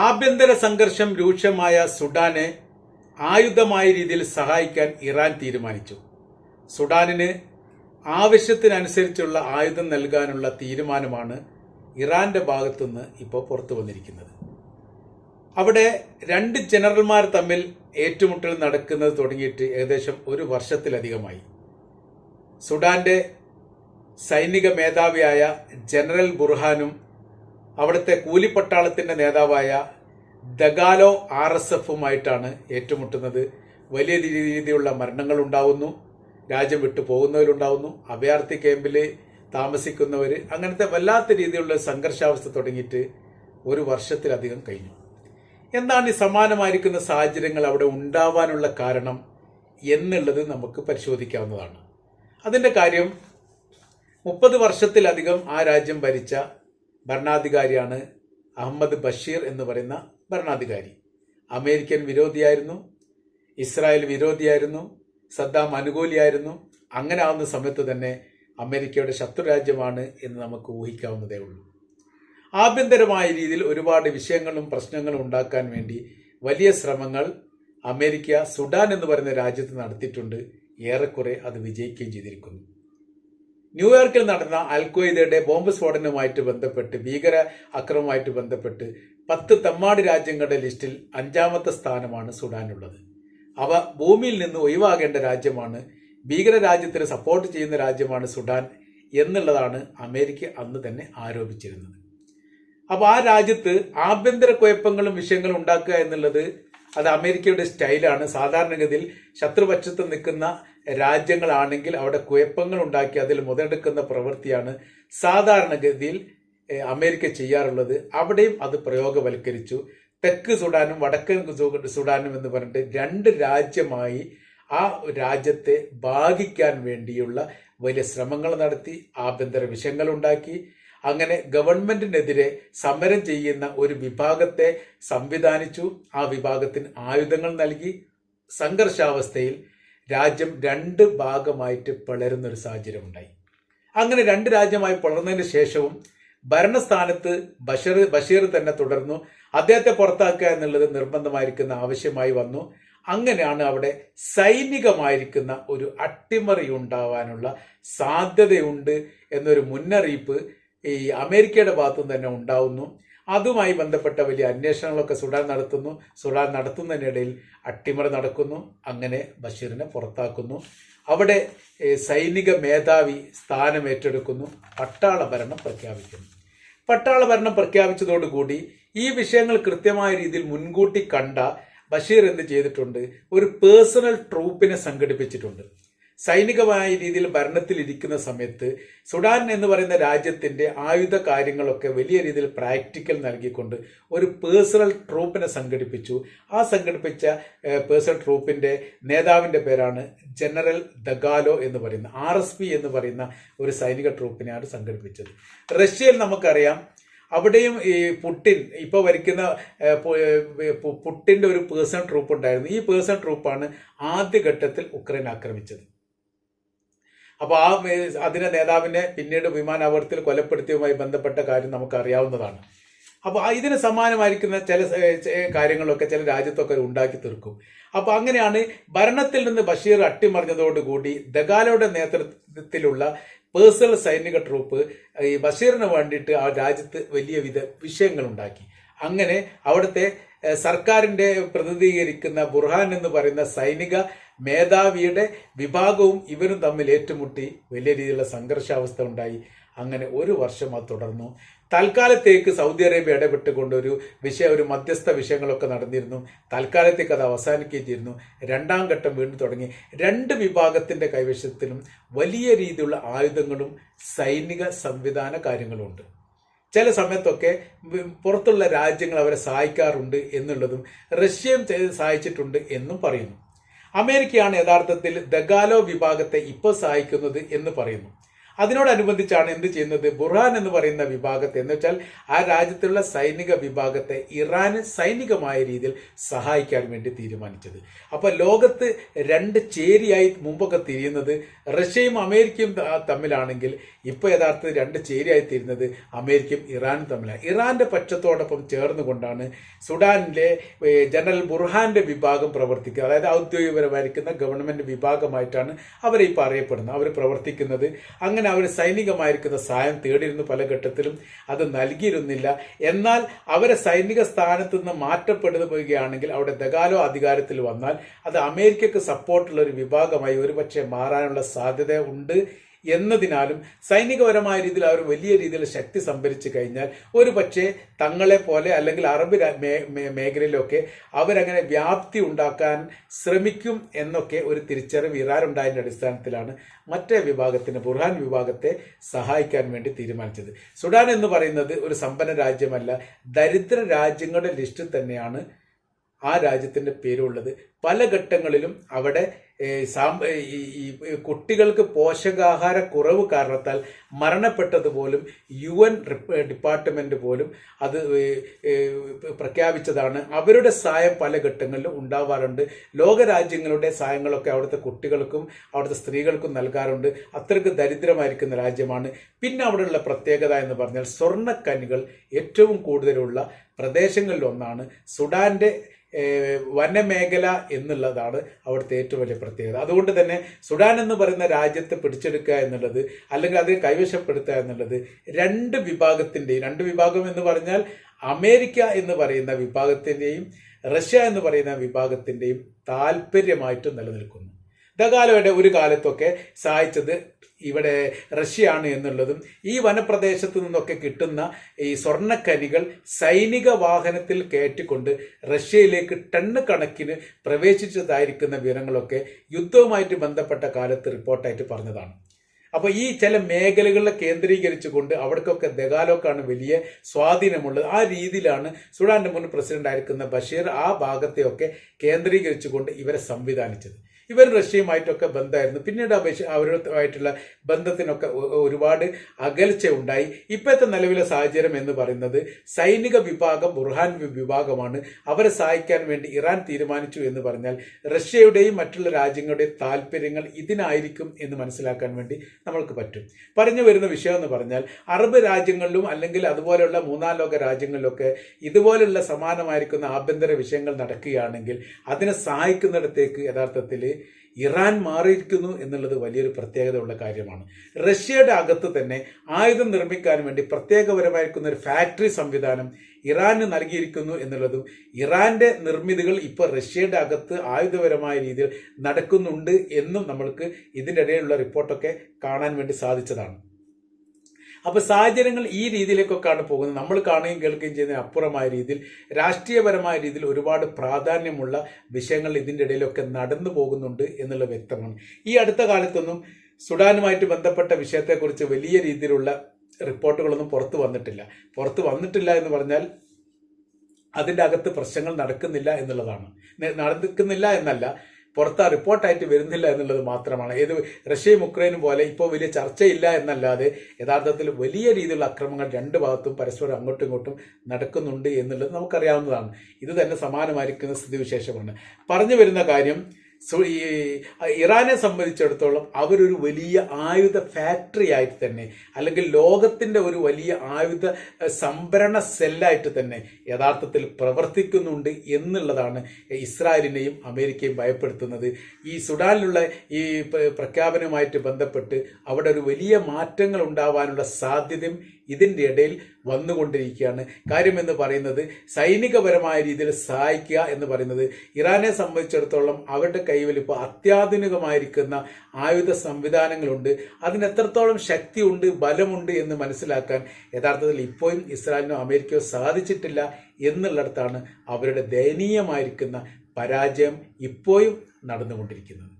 ആഭ്യന്തര സംഘർഷം രൂക്ഷമായ സുഡാനെ ആയുധമായ രീതിയിൽ സഹായിക്കാൻ ഇറാൻ തീരുമാനിച്ചു. സുഡാനിന് ആവശ്യത്തിനനുസരിച്ചുള്ള ആയുധം നൽകാനുള്ള തീരുമാനമാണ് ഇറാന്റെ ഭാഗത്തുനിന്ന് ഇപ്പോൾ പുറത്തു വന്നിരിക്കുന്നത്. അവിടെ രണ്ട് ജനറൽമാർ തമ്മിൽ ഏറ്റുമുട്ടൽ നടക്കുന്നത് തുടങ്ങിയിട്ട് ഏകദേശം ഒരു വർഷത്തിലധികമായി. സുഡാന്റെ സൈനിക മേധാവിയായ ജനറൽ ബുർഹാനും അവിടുത്തെ കൂലിപ്പട്ടാളത്തിന്റെ നേതാവായ ദഗാലോ ആർ എസ് എഫുമായിട്ടാണ് ഏറ്റുമുട്ടുന്നത്. വലിയ രീതിയിലുള്ള മരണങ്ങൾ ഉണ്ടാവുന്നു രാജ്യം വിട്ടു പോകുന്നവരുണ്ടാവുന്നു അഭയാർത്ഥി ക്യാമ്പിൽ താമസിക്കുന്നവർ അങ്ങനത്തെ വല്ലാത്ത രീതിയിലുള്ള സംഘർഷാവസ്ഥ തുടങ്ങിയിട്ട് ഒരു വർഷത്തിലധികം കഴിഞ്ഞു. എന്താണ് ഈ സമാനമായിരിക്കുന്ന സാഹചര്യങ്ങൾ അവിടെ ഉണ്ടാവാനുള്ള കാരണം എന്നുള്ളത് നമുക്ക് പരിശോധിക്കാവുന്നതാണ്. അതിന്റെ കാര്യം മുപ്പത് വർഷത്തിലധികം ആ രാജ്യം ഭരിച്ച ഭരണാധികാരിയാണ് അഹമ്മദ് ബഷീർ എന്ന് പറയുന്ന ഭരണാധികാരി. അമേരിക്കൻ വിരോധിയായിരുന്നു ഇസ്രായേൽ വിരോധിയായിരുന്നു സദ്ദാം അനുകൂലിയായിരുന്നു. അങ്ങനെ ആവുന്ന സമയത്ത് തന്നെ അമേരിക്കയുടെ ശത്രുരാജ്യമാണ് എന്ന് നമുക്ക് ഊഹിക്കാവുന്നതേ ഉള്ളൂ. ആഭ്യന്തരമായ രീതിയിൽ ഒരുപാട് വിഷയങ്ങളും പ്രശ്നങ്ങളും ഉണ്ടാക്കാൻ വേണ്ടി വലിയ ശ്രമങ്ങൾ അമേരിക്ക സുഡാൻ എന്ന് പറയുന്ന രാജ്യത്ത് നടത്തിയിട്ടുണ്ട്. ഏറെക്കുറെ അത് വിജയിക്കുകയും ചെയ്തിരിക്കുന്നു. ന്യൂയോർക്കിൽ നടന്ന അൽക്വയ്ദയുടെ ബോംബ് സ്ഫോടനവുമായിട്ട് ബന്ധപ്പെട്ട് ഭീകര അക്രമവുമായിട്ട് ബന്ധപ്പെട്ട് പത്ത് തമ്മാട് രാജ്യങ്ങളുടെ ലിസ്റ്റിൽ അഞ്ചാമത്തെ സ്ഥാനമാണ് സുഡാനുള്ളത്. അവ ഭൂമിയിൽ നിന്ന് ഒഴിവാകേണ്ട രാജ്യമാണ് ഭീകര രാജ്യത്തിന് സപ്പോർട്ട് ചെയ്യുന്ന രാജ്യമാണ് സുഡാൻ എന്നുള്ളതാണ് അമേരിക്ക അന്ന് തന്നെ ആരോപിച്ചിരുന്നത്. അപ്പോൾ ആ രാജ്യത്ത് ആഭ്യന്തര കുഴപ്പങ്ങളും വിഷയങ്ങളും ഉണ്ടാക്കുക എന്നുള്ളത് അത് അമേരിക്കയുടെ സ്റ്റൈലാണ്. സാധാരണഗതിയിൽ ശത്രുപക്ഷത്ത് നിൽക്കുന്ന രാജ്യങ്ങളാണെങ്കിൽ അവിടെ കുഴപ്പങ്ങൾ ഉണ്ടാക്കി അതിൽ മുതലെടുക്കുന്ന പ്രവൃത്തിയാണ് സാധാരണഗതിയിൽ അമേരിക്ക ചെയ്യാറുള്ളത്. അവിടെയും അത് പ്രയോഗവൽക്കരിച്ചു. തെക്ക് സുഡാനും വടക്കൻ സുഡാനും എന്ന് പറഞ്ഞിട്ട് രണ്ട് രാജ്യമായി ആ രാജ്യത്തെ ഭാഗിക്കാൻ വേണ്ടിയുള്ള വലിയ ശ്രമങ്ങൾ നടത്തി ആഭ്യന്തര വിഷയങ്ങൾ ഉണ്ടാക്കി. അങ്ങനെ ഗവൺമെന്റിനെതിരെ സമരം ചെയ്യുന്ന ഒരു വിഭാഗത്തെ സംവിധാനിച്ചു. ആ വിഭാഗത്തിന് ആയുധങ്ങൾ നൽകി. സംഘർഷാവസ്ഥയിൽ രാജ്യം രണ്ട് ഭാഗമായിട്ട് പിളരുന്ന ഒരു സാഹചര്യം ഉണ്ടായി അങ്ങനെ രണ്ട് രാജ്യമായി പിളർന്നതിന് ശേഷവും ഭരണസ്ഥാനത്ത് ബഷീർ ബഷീർ തന്നെ തുടർന്നു. അദ്ദേഹത്തെ പുറത്താക്കുക എന്നുള്ളത് നിർബന്ധമായിരിക്കുന്ന ആവശ്യമായി വന്നു. അങ്ങനെയാണ് അവിടെ സൈനികമായിരിക്കുന്ന ഒരു അട്ടിമറി ഉണ്ടാവാനുള്ള സാധ്യതയുണ്ട് എന്നൊരു മുന്നറിയിപ്പ് ഈ അമേരിക്കയുടെ ഭാഗത്തുനിന്ന് തന്നെ ഉണ്ടാവുന്നു. അതുമായി ബന്ധപ്പെട്ട വലിയ അന്വേഷണങ്ങളൊക്കെ സുഡാൻ നടത്തുന്നു. സുഡാൻ നടത്തുന്നതിനിടയിൽ അട്ടിമറി നടക്കുന്നു. അങ്ങനെ ബഷീറിനെ പുറത്താക്കുന്നു. അവിടെ സൈനിക മേധാവി സ്ഥാനം ഏറ്റെടുക്കുന്നു. പട്ടാള ഭരണം പ്രഖ്യാപിക്കുന്നു. പട്ടാള ഭരണം പ്രഖ്യാപിച്ചതോടുകൂടി ഈ വിഷയങ്ങൾ കൃത്യമായ രീതിയിൽ മുൻകൂട്ടി കണ്ട ബഷീർ എന്ത് ചെയ്തിട്ടുണ്ട്? ഒരു പേഴ്സണൽ ട്രൂപ്പിനെ സംഘടിപ്പിച്ചിട്ടുണ്ട്. സൈനികമായ രീതിയിൽ ഭരണത്തിലിരിക്കുന്ന സമയത്ത് സുഡാൻ എന്ന് പറയുന്ന രാജ്യത്തിന്റെ ആയുധ കാര്യങ്ങളൊക്കെ വലിയ രീതിയിൽ പ്രാക്ടിക്കൽ നൽകിക്കൊണ്ട് ഒരു പേഴ്സണൽ ട്രൂപ്പിനെ സംഘടിപ്പിച്ചു. ആ സംഘടിപ്പിച്ച പേഴ്സണൽ ട്രൂപ്പിന്റെ നേതാവിന്റെ പേരാണ് ജനറൽ ദഗാലോ എന്ന് പറയുന്ന ആർ എന്ന് പറയുന്ന ഒരു സൈനിക ട്രൂപ്പിനെയാണ് സംഘടിപ്പിച്ചത്. റഷ്യയിൽ നമുക്കറിയാം അവിടെയും ഈ പുട്ടിൻ ഇപ്പൊ വരയ്ക്കുന്ന പുട്ടിന്റെ ഒരു പേഴ്സണൽ ട്രൂപ്പ് ഉണ്ടായിരുന്നു. ഈ പേഴ്സണൽ ട്രൂപ്പാണ് ആദ്യഘട്ടത്തിൽ ഉക്രൈൻ ആക്രമിച്ചത്. അപ്പോൾ ആ അതിന്റെ നേതാവിനെ പിന്നീട് വിമാനാപകടത്തിൽ കൊലപ്പെടുത്തിയതുമായി ബന്ധപ്പെട്ട കാര്യം നമുക്ക് അറിയാവുന്നതാണ് അപ്പോൾ ഇതിന് സമാനമായിരിക്കുന്ന ചില കാര്യങ്ങളൊക്കെ ചില രാജ്യത്തൊക്കെ ഉണ്ടാക്കി തീർക്കും. അപ്പോൾ അങ്ങനെയാണ് ഭരണത്തിൽ നിന്ന് ബഷീർ അട്ടിമറിഞ്ഞതോടുകൂടി ദഗാലയുടെ നേതൃത്വത്തിലുള്ള പേഴ്സണൽ സൈനിക ട്രൂപ്പ് ഈ ബഷീറിന് വേണ്ടിയിട്ട് ആ രാജ്യത്ത് വലിയ വിധ വിഷയങ്ങൾ ഉണ്ടാക്കി അങ്ങനെ അവിടുത്തെ സർക്കാരിന്റെ പ്രതിനിധീകരിക്കുന്ന ബുർഹാൻ എന്ന് പറയുന്ന സൈനിക മേധാവിയുടെ വിഭാഗവും ഇവരും തമ്മിൽ ഏറ്റുമുട്ടി വലിയ രീതിയിലുള്ള സംഘർഷാവസ്ഥ ഉണ്ടായി. അങ്ങനെ ഒരു വർഷം അത് തുടർന്നു. തൽക്കാലത്തേക്ക് സൗദി അറേബ്യ ഇടപെട്ടുകൊണ്ട് ഒരു വിഷയ ഒരു മധ്യസ്ഥ വിഷയങ്ങളൊക്കെ നടന്നിരുന്നു. തൽക്കാലത്തേക്ക് അത് അവസാനിക്കുകയും ചെയ്തിരുന്നു. രണ്ടാം ഘട്ടം വീണ്ടും തുടങ്ങി. രണ്ട് വിഭാഗത്തിന്റെ കൈവശത്തിലും വലിയ രീതിയിലുള്ള ആയുധങ്ങളും സൈനിക സംവിധാന കാര്യങ്ങളും ഉണ്ട് ചില സമയത്തൊക്കെ പുറത്തുള്ള രാജ്യങ്ങൾ അവരെ സഹായിക്കാറുണ്ട് എന്നുള്ളതും റഷ്യയും സഹായിച്ചിട്ടുണ്ട് എന്നും പറയുന്നു. അമേരിക്കയാണ് യഥാർത്ഥത്തിൽ ദഗാലോ വിഭാഗത്തെ ഇപ്പോൾ സഹായിക്കുന്നത് എന്ന് പറയുന്നു. അതിനോടനുബന്ധിച്ചാണ് എന്ത് ചെയ്യുന്നത്? ബുർഹാൻ എന്ന് പറയുന്ന വിഭാഗത്തെ. എന്ന് വെച്ചാൽ ആ രാജ്യത്തുള്ള സൈനിക വിഭാഗത്തെ ഇറാന് സൈനികമായ രീതിയിൽ സഹായിക്കാൻ വേണ്ടി തീരുമാനിച്ചത്. അപ്പൊ ലോകത്ത് രണ്ട് ചേരിയായി മുമ്പൊക്കെ തിരിയുന്നത് റഷ്യയും അമേരിക്കയും തമ്മിലാണെങ്കിൽ ഇപ്പൊ യഥാർത്ഥത്തിൽ രണ്ട് ചേരിയായി തീരുന്നത് അമേരിക്കയും ഇറാനും തമ്മിലാണ്. ഇറാന്റെ പക്ഷത്തോടൊപ്പം ചേർന്നുകൊണ്ടാണ് സുഡാനിലെ ജനറൽ ബുർഹാന്റെ വിഭാഗം പ്രവർത്തിക്കുക അതായത് ഔദ്യോഗികപരമായിരിക്കുന്ന ഗവൺമെന്റ് വിഭാഗമായിട്ടാണ് അവരെ ഇപ്പോൾ അറിയപ്പെടുന്നത് അവർ പ്രവർത്തിക്കുന്നത്. അങ്ങനെ അവർ സൈനികമായിരിക്കുന്ന സഹായം തേടിയിരുന്നു പല ഘട്ടത്തിലും. അത് നൽകിയിരുന്നില്ല. എന്നാൽ അവരെ സൈനിക സ്ഥാനത്ത് നിന്ന് മാറ്റപ്പെടുകയാണെങ്കിൽ അവിടെ ദഗാലോ അധികാരത്തിൽ വന്നാൽ അത് അമേരിക്കക്ക് സപ്പോർട്ടുള്ള ഒരു വിഭാഗമായി ഒരുപക്ഷെ മാറാനുള്ള സാധ്യത ഉണ്ട് എന്നതിനാലും സൈനികപരമായ രീതിയിൽ അവർ വലിയ രീതിയിൽ ശക്തി സംഭരിച്ചു കഴിഞ്ഞാൽ ഒരു പക്ഷേ തങ്ങളെ പോലെ അല്ലെങ്കിൽ അറബ് മേഖലയിലൊക്കെ അവരങ്ങനെ വ്യാപ്തി ഉണ്ടാക്കാൻ ശ്രമിക്കും എന്നൊക്കെ ഒരു തിരിച്ചറിവ് ഇറാൻ ഉണ്ടായതിന്റെ അടിസ്ഥാനത്തിലാണ് മറ്റേ വിഭാഗത്തിന് ബുർഹാൻ വിഭാഗത്തെ സഹായിക്കാൻ വേണ്ടി തീരുമാനിച്ചത്. സുഡാൻ എന്ന് പറയുന്നത് ഒരു സമ്പന്ന രാജ്യമല്ല ദരിദ്ര രാജ്യങ്ങളുടെ ലിസ്റ്റിൽ തന്നെയാണ് ആ രാജ്യത്തിന്റെ പേരുള്ളത്. പല ഘട്ടങ്ങളിലും അവിടെ ഈ കുട്ടികൾക്ക് പോഷകാഹാര കുറവ് കാരണത്താൽ മരണപ്പെട്ടത് പോലും യു എൻ ഡിപ്പാർട്ട്മെന്റ് പോലും അത് പ്രഖ്യാപിച്ചതാണ്. അവരുടെ സഹായം പല ഘട്ടങ്ങളിലും ഉണ്ടാവാറുണ്ട്. ലോകരാജ്യങ്ങളുടെ സഹായങ്ങളൊക്കെ അവിടുത്തെ കുട്ടികൾക്കും അവിടുത്തെ സ്ത്രീകൾക്കും നൽകാറുണ്ട്. അത്രയ്ക്ക് ദരിദ്രമായിരിക്കുന്ന രാജ്യമാണ്. പിന്നെ അവിടെയുള്ള പ്രത്യേകത എന്ന് പറഞ്ഞാൽ സ്വർണക്കനികൾ ഏറ്റവും കൂടുതലുള്ള പ്രദേശങ്ങളിലൊന്നാണ്. സുഡാന്റെ ഏഹ് വനമേഖല എന്നുള്ളതാണ് അവിടുത്തെ ഏറ്റവും വലിയ പ്രത്യേകത. അതുകൊണ്ട് തന്നെ സുഡാൻ എന്ന് പറയുന്ന രാജ്യത്തെ പിടിച്ചെടുക്കുക എന്നുള്ളത് അല്ലെങ്കിൽ അതിനെ കൈവശപ്പെടുത്തുക എന്നുള്ളത് രണ്ട് വിഭാഗത്തിന്റെയും രണ്ട് വിഭാഗം എന്ന് പറഞ്ഞാൽ അമേരിക്ക എന്ന് പറയുന്ന വിഭാഗത്തിന്റെയും റഷ്യ എന്ന് പറയുന്ന വിഭാഗത്തിന്റെയും താല്പര്യമായിട്ട് നിലനിൽക്കുന്നു. ദകാലയുടെ ഒരു കാലത്തൊക്കെ സഹായിച്ചത് ഇവിടെ റഷ്യയാണ് എന്നുള്ളതും ഈ വനപ്രദേശത്തു നിന്നൊക്കെ കിട്ടുന്ന ഈ സ്വർണക്കനികൾ സൈനിക വാഹനത്തിൽ കയറ്റിക്കൊണ്ട് റഷ്യയിലേക്ക് ടണ്ണ് കണക്കിന് പ്രവേശിച്ചതായിരിക്കുന്ന വിവരങ്ങളൊക്കെ യുദ്ധവുമായിട്ട് ബന്ധപ്പെട്ട കാലത്ത് റിപ്പോർട്ടായിട്ട് പറഞ്ഞതാണ്. അപ്പോൾ ഈ ചില മേഖലകളെ കേന്ദ്രീകരിച്ചുകൊണ്ട് അവിടേക്കൊക്കെ ദഗാലോക്കാണ് വലിയ സ്വാധീനമുള്ളത്. ആ രീതിയിലാണ് സുഡാന്റെ മുൻ പ്രസിഡന്റ് ആയിരിക്കുന്ന ബഷീർ ആ ഭാഗത്തെയൊക്കെ കേന്ദ്രീകരിച്ചുകൊണ്ട് ഇവരെ സംവിധാനിച്ചത്. ഇവർ റഷ്യയുമായിട്ടൊക്കെ ബന്ധമായിരുന്നു. പിന്നീട് അപേക്ഷ അവരുമായിട്ടുള്ള ബന്ധത്തിനൊക്കെ ഒരുപാട് അകൽച്ച ഉണ്ടായി. ഇപ്പോഴത്തെ നിലവിലെ സാഹചര്യം എന്ന് പറയുന്നത് സൈനിക വിഭാഗം ബുർഹാൻ വിഭാഗമാണ്. അവരെ സഹായിക്കാൻ വേണ്ടി ഇറാൻ തീരുമാനിച്ചു എന്ന് പറഞ്ഞാൽ റഷ്യയുടെയും മറ്റുള്ള രാജ്യങ്ങളുടെയും താല്പര്യങ്ങൾ ഇതിനായിരിക്കും എന്ന് മനസ്സിലാക്കാൻ വേണ്ടി നമ്മൾക്ക് പറ്റും. പറഞ്ഞു വരുന്ന വിഷയം എന്ന് പറഞ്ഞാൽ അറബ് രാജ്യങ്ങളിലും അല്ലെങ്കിൽ അതുപോലെയുള്ള മൂന്നാം ലോക രാജ്യങ്ങളിലൊക്കെ ഇതുപോലുള്ള സമാനമായിരിക്കുന്ന ആഭ്യന്തര വിഷയങ്ങൾ നടക്കുകയാണെങ്കിൽ അതിനെ സഹായിക്കുന്നിടത്തേക്ക് യഥാർത്ഥത്തിൽ ഇറാൻ മാറിയിരിക്കുന്നു എന്നുള്ളത് വലിയൊരു പ്രത്യേകതയുള്ള കാര്യമാണ്. റഷ്യയുടെ അകത്ത് തന്നെ ആയുധം നിർമ്മിക്കാൻ വേണ്ടി പ്രത്യേകപരമായിരിക്കുന്ന ഒരു ഫാക്ടറി സംവിധാനം ഇറാന് നൽകിയിരിക്കുന്നു എന്നുള്ളതും ഇറാന്റെ നിർമ്മിതികൾ ഇപ്പോൾ റഷ്യയുടെ അകത്ത് ആയുധപരമായ രീതിയിൽ നടക്കുന്നുണ്ട് എന്നും നമ്മൾക്ക് ഇതിനിടയിലുള്ള റിപ്പോർട്ടൊക്കെ കാണാൻ വേണ്ടി സാധിച്ചതാണ്. അപ്പൊ സാഹചര്യങ്ങൾ ഈ രീതിയിലേക്കൊക്കെയാണ് പോകുന്നത്. നമ്മൾ കാണുകയും കേൾക്കുകയും ചെയ്യുന്ന അപ്പുറമായ രീതിയിൽ രാഷ്ട്രീയപരമായ രീതിയിൽ ഒരുപാട് പ്രാധാന്യമുള്ള വിഷയങ്ങൾ ഇതിന്റെ ഇടയിലൊക്കെ നടന്നു പോകുന്നുണ്ട് എന്നുള്ളത് വ്യക്തമാണ്. ഈ അടുത്ത കാലത്തൊന്നും സുഡാനുമായിട്ട് ബന്ധപ്പെട്ട വിഷയത്തെക്കുറിച്ച് വലിയ രീതിയിലുള്ള റിപ്പോർട്ടുകളൊന്നും പുറത്തു വന്നിട്ടില്ല. പുറത്ത് വന്നിട്ടില്ല എന്ന് പറഞ്ഞാൽ അതിന്റെ അകത്ത് പ്രശ്നങ്ങൾ നടക്കുന്നില്ല എന്നുള്ളതാണ്. നടക്കുന്നില്ല എന്നല്ല പുറത്ത് റിപ്പോർട്ടായിട്ട് വരുന്നില്ല എന്നുള്ളത് മാത്രമാണ്. ഏത് റഷ്യയും ഉക്രൈനും പോലെ ഇപ്പോൾ വലിയ ചർച്ചയില്ല എന്നല്ലാതെ യഥാർത്ഥത്തിൽ വലിയ രീതിയിലുള്ള അക്രമങ്ങൾ രണ്ട് ഭാഗത്തും പരസ്പരം അങ്ങോട്ടും ഇങ്ങോട്ടും നടക്കുന്നുണ്ട് എന്നുള്ളത് നമുക്കറിയാവുന്നതാണ്. ഇത് തന്നെ സമാനമായിരിക്കുന്ന സ്ഥിതിവിശേഷമാണ്. പറഞ്ഞു വരുന്ന കാര്യം ഇറാനെ സംബന്ധിച്ചിടത്തോളം അവരൊരു വലിയ ആയുധ ഫാക്ടറി ആയിട്ട് തന്നെ അല്ലെങ്കിൽ ലോകത്തിന്റെ ഒരു വലിയ ആയുധ സംഭരണ സെല്ലായിട്ട് തന്നെ യഥാർത്ഥത്തിൽ പ്രവർത്തിക്കുന്നുണ്ട് എന്നുള്ളതാണ് ഇസ്രായേലിനെയും അമേരിക്കയും ഭയപ്പെടുത്തുന്നത്. ഈ സുഡാനിലുള്ള ഈ പ്രഖ്യാപനവുമായിട്ട് ബന്ധപ്പെട്ട് അവിടെ ഒരു വലിയ മാറ്റങ്ങൾ ഉണ്ടാവാനുള്ള സാധ്യതയും ഇതിന്റെ ഇടയിൽ വന്നുകൊണ്ടിരിക്കുകയാണ്. കാര്യമെന്ന് പറയുന്നത് സൈനികപരമായ രീതിയിൽ സഹായിക്കുക എന്ന് പറയുന്നത് ഇറാനെ സംബന്ധിച്ചിടത്തോളം അവരുടെ കൈവിൽ ഇപ്പോൾ അത്യാധുനികമായിരിക്കുന്ന ആയുധ സംവിധാനങ്ങളുണ്ട്. അതിന് എത്രത്തോളം ശക്തിയുണ്ട് ബലമുണ്ട് എന്ന് മനസ്സിലാക്കാൻ യഥാർത്ഥത്തിൽ ഇപ്പോഴും ഇസ്രായേലിനോ അമേരിക്കയോ സാധിച്ചിട്ടില്ല എന്നുള്ളിടത്താണ് അവരുടെ ദയനീയമായിരിക്കുന്ന പരാജയം ഇപ്പോഴും നടന്നുകൊണ്ടിരിക്കുന്നത്.